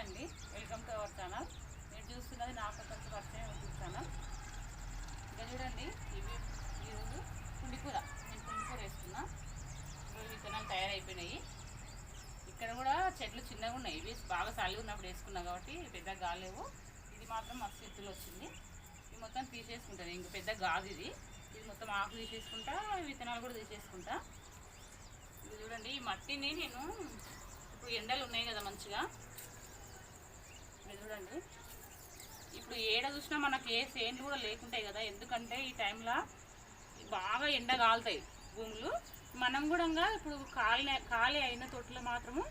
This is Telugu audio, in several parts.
అండి. వెల్కమ్ టు అవర్ ఛానల్ మీరు చూస్తున్నది నా కొత్త పరిచయం యూట్యూబ్ ఛానల్ ఇంకా చూడండి ఇవి ఈరోజు పుండికూర నేను పుండికూర వేస్తున్నా. ఈరోజు విత్తనాలు తయారైపోయినాయి. ఇక్కడ కూడా చెట్లు చిన్నగా ఉన్నాయి. ఇవి బాగా చలి ఉన్నప్పుడు వేసుకున్నా కాబట్టి పెద్ద గాలేవు ఇది మాత్రం మస్తు ఎత్తులు వచ్చింది. ఇది మొత్తం తీసేసుకుంటాను ఇంక పెద్ద గాజు ఇది. ఇది మొత్తం ఆకు తీసేసుకుంటా విత్తనాలు కూడా తీసేసుకుంటా. ఇది చూడండి ఈ మట్టిని నేను ఇప్పుడు ఎండలు ఉన్నాయి కదా మంచిగా. చూడండి ఇప్పుడు ఏడ చూసినా మనకి ఏ సేన్లు కూడా లేకుంటాయి కదా ఎందుకంటే ఈ టైంలో బాగా ఎండ కాలుతాయి భూములు. మనం కూడా ఇప్పుడు కాలి ఖాళీ అయిన తొట్లు మాత్రము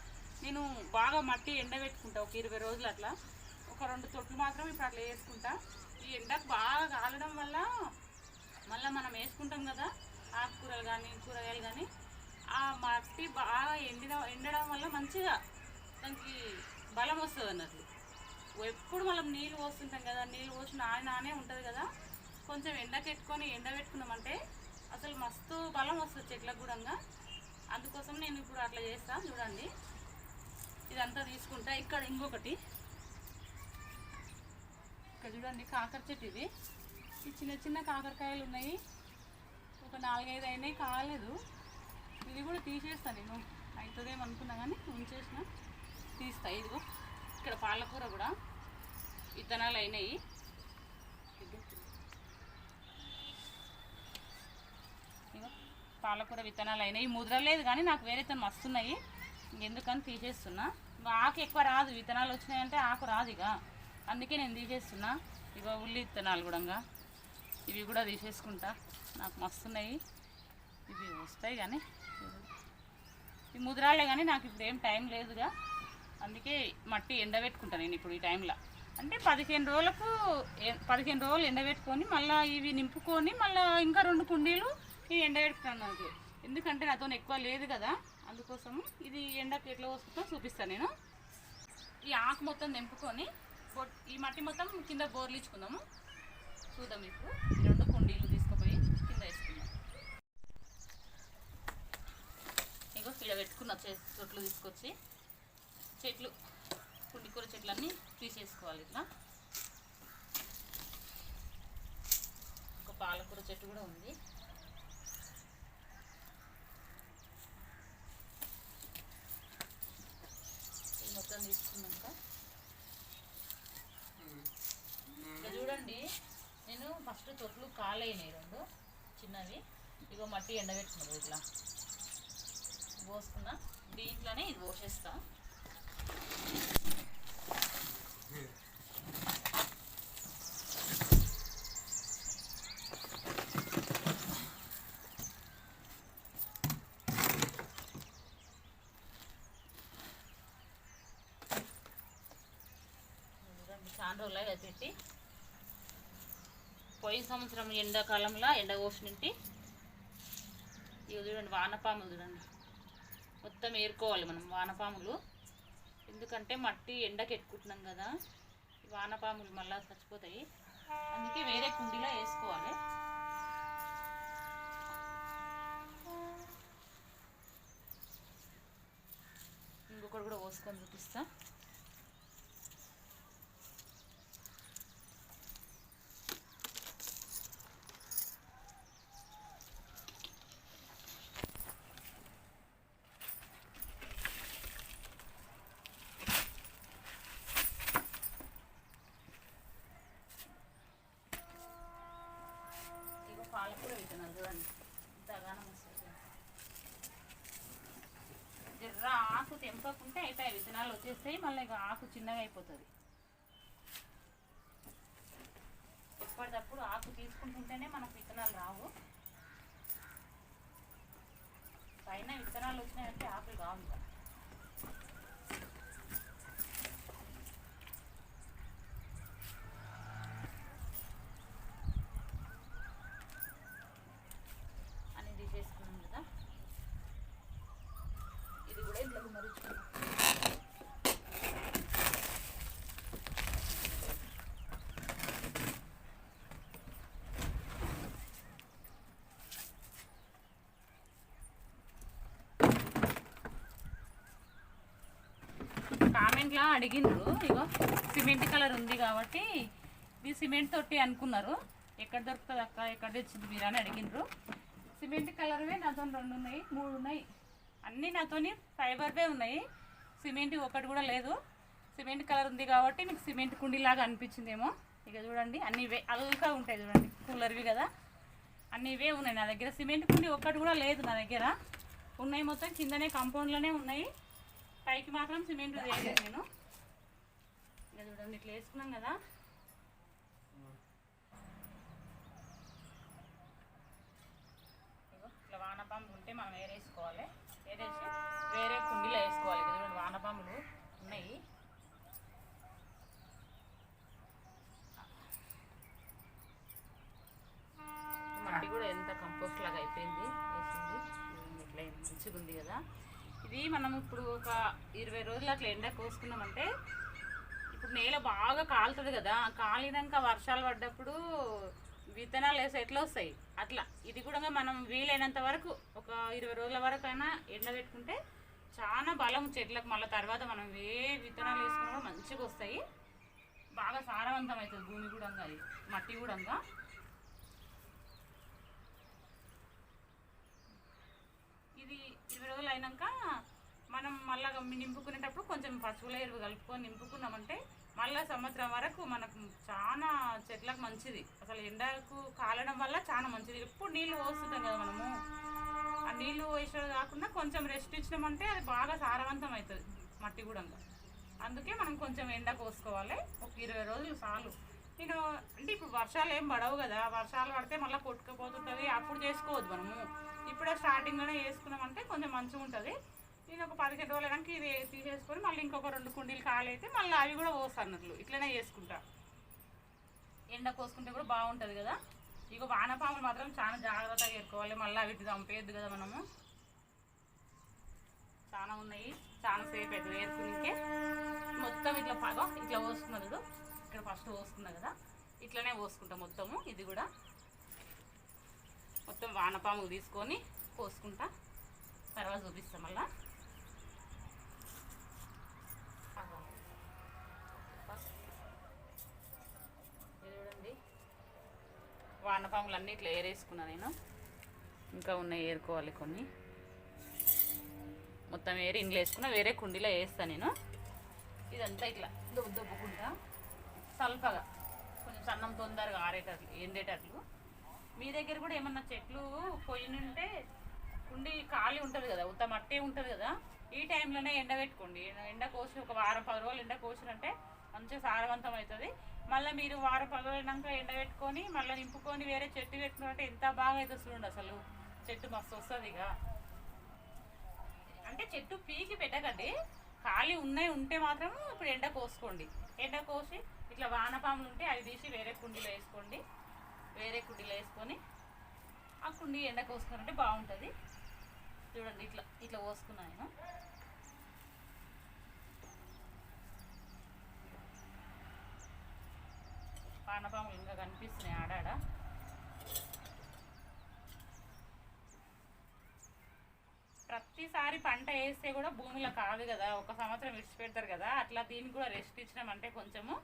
నేను బాగా మట్టి ఎండబెట్టుకుంటా ఒక ఇరవై రోజులు అట్లా. ఒక రెండు తొట్లు మాత్రం ఇప్పుడు అట్లా వేసుకుంటా. ఈ ఎండకు బాగా కాలడం వల్ల మళ్ళీ మనం వేసుకుంటాం కదా ఆకుకూరలు కానీ కూరగాయలు కానీ ఆ మట్టి బాగా ఎండిన ఎండడం వల్ల మంచిగా దానికి బలం వస్తుంది అన్నట్లు ఎప్పుడు మనం నీళ్ళు పోస్తుంటాం కదా నీళ్ళు పోసి నానే ఉంటుంది కదా. కొంచెం ఎండకెట్టుకొని ఎండబెట్టుకున్నామంటే అసలు మస్తు బలం వస్తుంది చెట్లకు కూడా. అందుకోసం నేను ఇప్పుడు అట్లా చేస్తాను చూడండి. ఇదంతా తీసుకుంటా. ఇక్కడ ఇంకొకటి. ఇక్కడ చూడండి కాకర చెట్టు ఇది. ఈ చిన్న చిన్న కాకరకాయలు ఉన్నాయి. ఒక నాలుగైదు అయినాయి కాలేదు. ఇది కూడా తీసేస్తాను నేను. అవుతుందేమో అనుకున్నా కానీ ఉంచేసిన. తీస్తా ఇదిగో. ఇక్కడ పాలకూర కూడా. విత్తనాలు అయినాయి పాలకూర విత్తనాలు అయినాయి ముద్రలేదు కానీ నాకు వేరే తను వస్తున్నాయి ఎందుకని తీసేస్తున్నా. ఆకు ఎక్కువ రాదు. విత్తనాలు వచ్చినాయంటే ఆకు రాదు ఇక అందుకే నేను తీసేస్తున్నా. ఇక ఉల్లి విత్తనాలు కూడా ఇవి కూడా తీసేసుకుంటా. నాకు మస్తున్నాయి. ఇవి వస్తాయి కానీ. ఈ ముద్రాలే కానీ నాకు ఇప్పుడు ఏం టైం లేదుగా అందుకే మట్టి ఎండబెట్టుకుంటాను నేను ఇప్పుడు ఈ టైంలో. అంటే పదిహేను రోజులకు పదిహేను రోజులు ఎండబెట్టుకొని మళ్ళీ ఇవి నింపుకొని మళ్ళీ ఇంకా రెండు కుండీలు ఇవి ఎండబెట్టుకున్నాను నాకు ఎందుకంటే నాతో ఎక్కువ లేదు కదా అందుకోసం ఇది ఎండకు ఎట్లా వస్తుందో చూపిస్తాను నేను. ఈ ఆకు మొత్తం నింపుకొని ఈ మట్టి మొత్తం కింద బోర్లు ఇచ్చుకుందాము. చూద్దాం ఇప్పుడు. రెండు కుండీలు తీసుకుపోయి కింద వేసుకుందాం. ఇగో ఇక్కడ పెట్టుకున్న చెట్లు తీసుకొచ్చి చెట్లు పుండికూర చెట్లన్నీ తీసేసుకోవాలి ఇట్లా. ఒక పాలకూర చెట్టు కూడా ఉంది. మొత్తం తీసుకున్నాక. ఇంకా చూడండి నేను ఫస్ట్ తొట్లు కాలేనాయి రెండు చిన్నవి. ఇగో మట్టి ఎండబెట్టుకున్నారు ఇట్లా. పోసుకున్నా దీంట్లోనే ఇది పోసేస్తాను చూడండి చాలా రోజులు పెట్టి పోయిన సంవత్సరం ఎండాకాలంలో ఎండ కోసినట్టు ఇవి చూడండి వానపాములు చూడండి. మొత్తం ఏరుకోవాలి మనం వానపాములు. ఎందుకంటే మట్టి ఎండకి ఎట్టుకుంటున్నాం కదా వానపాములు మళ్ళీ చచ్చిపోతాయి. అందుకే వేరే కుండీలో వేసుకోవాలి. ఇంకొకటి కూడా పోసుకొని చూపిస్తాను ఇగో పాలకూర విత్తనాలు చూడండి ఇంతగానం వస్తుంది జర్ర ఆకు తెంపకుంటే అయిపోయాయి విత్తనాలు వచ్చేస్తాయి మళ్ళీ ఇక ఆకు చిన్నగా అయిపోతుంది. ఎప్పటికప్పుడు ఆకు తీసుకుంటుంటేనే మనకు విత్తనాలు రావు. పైన విత్తనాలు వచ్చినాయంటే ఆకులు కావు ఇంకా అని తీసేసుకున్నాం కదా ఇది కూడా ఇంట్లో మరించుకున్నాం కామెంట్లో అడిగిండ్రు. ఇగో సిమెంట్ కలర్ ఉంది కాబట్టి ఇది సిమెంట్ తోటి అనుకున్నారు. ఎక్కడ దొరుకుతుంది అక్క ఎక్కడ తెచ్చింది మీరు అని అడిగిండ్రు. సిమెంట్ కలర్వే నాతో రెండు ఉన్నాయి మూడు ఉన్నాయి. అన్నీ నాతోని ఫైబర్వే ఉన్నాయి. సిమెంట్ ఒకటి కూడా లేదు. సిమెంట్ కలర్ ఉంది కాబట్టి మీకు సిమెంట్ కుండీలాగా అనిపించిందేమో. ఇక చూడండి అన్ని ఇవే అల్గా ఉంటాయి చూడండి కూలర్వి కదా. అన్ని ఇవే ఉన్నాయి నా దగ్గర. సిమెంట్ కుండీ ఒక్కటి కూడా లేదు నా దగ్గర. ఉన్నాయి మొత్తం కిందనే కాంపౌండ్లోనే ఉన్నాయి. పైకి మాత్రం సిమెంట్ వేయలేదు నేను. ఇంకా చూడండి ఇట్లా వేసుకున్నాం కదా. ఇట్లా వానపాములు ఉంటే మనం వేరేసుకోవాలి. వేరేసి వేరే కుండీలో వేసుకోవాలి. చూడండి వానపాములు ఉన్నాయి మట్టి కూడా ఎంత కంపోస్ట్ లాగా అయిపోయింది వేసింది చూడండి ఇట్లా మంచిగా ఉంది కదా ఇది మనం ఇప్పుడు ఒక ఇరవై రోజులు అట్లా ఎండ కోసుకున్నామంటే ఇప్పుడు నేల బాగా కాలుతుంది కదా. కాలినాక వర్షాలు పడ్డప్పుడు విత్తనాలు వేసి ఎట్లా వస్తాయి? అట్లా. ఇది కూడా మనం వీలైనంత వరకు ఒక ఇరవై రోజుల వరకు అయినా ఎండ పెట్టుకుంటే చాలా బలం చెట్లకు మళ్ళీ తర్వాత మనం ఏ విత్తనాలు వేసుకున్నా మంచిగా వస్తాయి. బాగా సారవంతం అవుతుంది భూమి కూడా అది మట్టి కూడా. ఇది రోజులు అయినాక మనం మళ్ళా నింపుకునేటప్పుడు కొంచెం పశువుల ఎరువు కలుపుకొని నింపుకున్నామంటే మళ్ళా సంవత్సరం వరకు మనకు చాలా చెట్లకు మంచిది. అసలు ఎండకు కాలడం వల్ల చాలా మంచిది. ఎప్పుడు నీళ్ళు పోస్తుంటాం కదా మనము. ఆ నీళ్ళు వేసేది కాకుండా కొంచెం రెస్ట్ ఇచ్చినామంటే అది బాగా సారవంతం అవుతుంది మట్టి కూడా. అందుకే మనం కొంచెం ఎండ కోసుకోవాలి ఒక ఇరవై రోజులు చాలు. నేను అంటే ఇప్పుడు వర్షాలు ఏం పడవు కదా. వర్షాలు పడితే మళ్ళీ కొట్టుకుపోతుంటుంది. అప్పుడు చేసుకోవద్దు మనము. ఇప్పుడే స్టార్టింగ్లోనే వేసుకున్నామంటే కొంచెం మంచిగా ఉంటుంది. నేను ఒక పదిహేను రోజులు వెనక్కి ఇది తీసేసుకొని మళ్ళీ ఇంకొక రెండు కుండీలు కాలైతే మళ్ళీ అవి కూడా పోస్తాన్నట్లు ఇట్లనే చేసుకుంటా. ఎండ కోసుకుంటే కూడా బాగుంటుంది కదా. ఇక వానపాములు మాత్రం చాలా జాగ్రత్తగా ఏరుకోవాలి. మళ్ళీ అవి చంపేయద్దు కదా మనము. చాలా ఉన్నాయి. చాలా సేపు అవుతుంది ఏరుకునికే. మొత్తం ఇట్లా పగ ఇట్లా పోసుకున్నది ఇక్కడ ఫస్ట్ పోసుకున్నా కదా. ఇట్లనే పోసుకుంటాం మొత్తము. ఇది కూడా. మొత్తం వానపాములు తీసుకొని కోసుకుంటా తర్వాత చూపిస్తాం మళ్ళా. చూడండి. వానపాములు అన్నీ ఇట్లా ఏరేసుకున్నా నేను. ఇంకా ఉన్నాయి ఏరుకోవాలి కొన్ని. మొత్తం ఏరి ఇండ్లు వేసుకున్నా వేరే కుండీలో వేస్తాను నేను. ఇదంతా ఇట్లా దొబ్బు దొబ్బుకుంటా. సల్పగా కొంచెం సన్నం తొందరగా ఆరేటట్లు ఎండేటట్లు మీ దగ్గర కూడా ఏమన్నా చెట్లు ఉంటే ఉండి ఖాళీ ఉంటుంది కదా ఉత్త మట్టి ఉంటుంది కదా ఈ టైంలోనే ఎండ పెట్టుకోండి. ఎండ కోసి ఒక వారం పది రోజులు ఎండ కోసినంటే మంచిగా సారవంతం అవుతుంది. మళ్ళీ మీరు వారం పది రోజులైనాక ఎండ పెట్టుకొని మళ్ళీ నింపుకొని వేరే చెట్టు పెట్టుకున్నట్టే ఎంత బాగా అవుతుంది చూడండి అసలు. చెట్టు మస్తు వస్తుంది ఇక. అంటే చెట్టు పీకి పెట్టకండి. ఖాళీ ఉన్నాయి ఉంటే మాత్రం ఇప్పుడు ఎండ కోసుకోండి. ఎండ కోసి ఇట్లా వానపాములు ఉంటే అవి తీసి వేరే కుండీలో వేసుకోండి. వేరే కుండీలో వేసుకొని ఆ కుండీ ఎండ కోసుకున్నట్టే బాగుంటుంది. చూడండి ఇట్లా ఇట్లా పోసుకున్నాను నేను. వానపాములు ఇంకా కనిపిస్తున్నాయి ఆడాడ ప్రతిసారి పంట వేస్తే కూడా భూమిలో కాదు కదా ఒక సంవత్సరం విడిచిపెడతారు కదా అట్లా దీనికి కూడా రెస్ట్ ఇచ్చినామంటే కొంచెము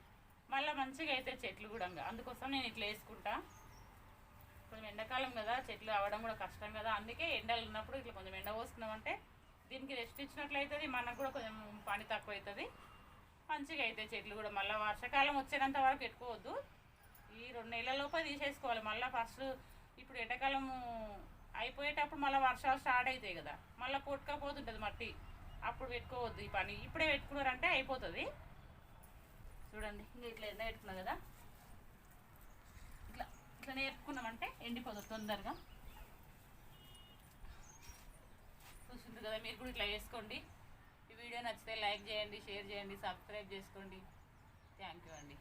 మళ్ళీ మంచిగా అయితే చెట్లు కూడా అందుకోసం నేను ఇట్లా వేసుకుంటా. కొంచెం ఎండాకాలం కదా చెట్లు అవ్వడం కూడా కష్టం కదా అందుకే ఎండలు ఉన్నప్పుడు ఇట్లా కొంచెం ఎండ పోసుకున్నామంటే దీనికి రెస్ట్ ఇచ్చినట్లయితుంది మనకు కూడా కొంచెం పని తక్కువ అవుతుంది మంచిగా అవుతాయి చెట్లు కూడా మళ్ళీ వర్షాకాలం వచ్చేంత వరకు పెట్టుకోవద్దు. ఈ రెండు నెలల లోపే తీసేసుకోవాలి. మళ్ళీ ఫస్ట్ ఇప్పుడు ఎండాకాలము అయిపోయేటప్పుడు మళ్ళీ వర్షాలు స్టార్ట్ అవుతాయి కదా మళ్ళీ కొట్టుకపోతుంటుంది మట్టి. అప్పుడు పెట్టుకోవద్దు ఈ పని. ఇప్పుడే పెట్టుకున్నారంటే అయిపోతుంది. చూడండి ఇంకా ఇట్లా ఎంత పెట్టుకున్నా కదా. ఇట్లా నేర్పుకున్నామంటే ఎండిపోతుంది తొందరగా. చూసింది కదా మీరు కూడా ఇట్లా వేసుకోండి ఈ వీడియో నచ్చితే లైక్ చేయండి షేర్ చేయండి సబ్స్క్రైబ్ చేసుకోండి. థ్యాంక్ యూ అండి.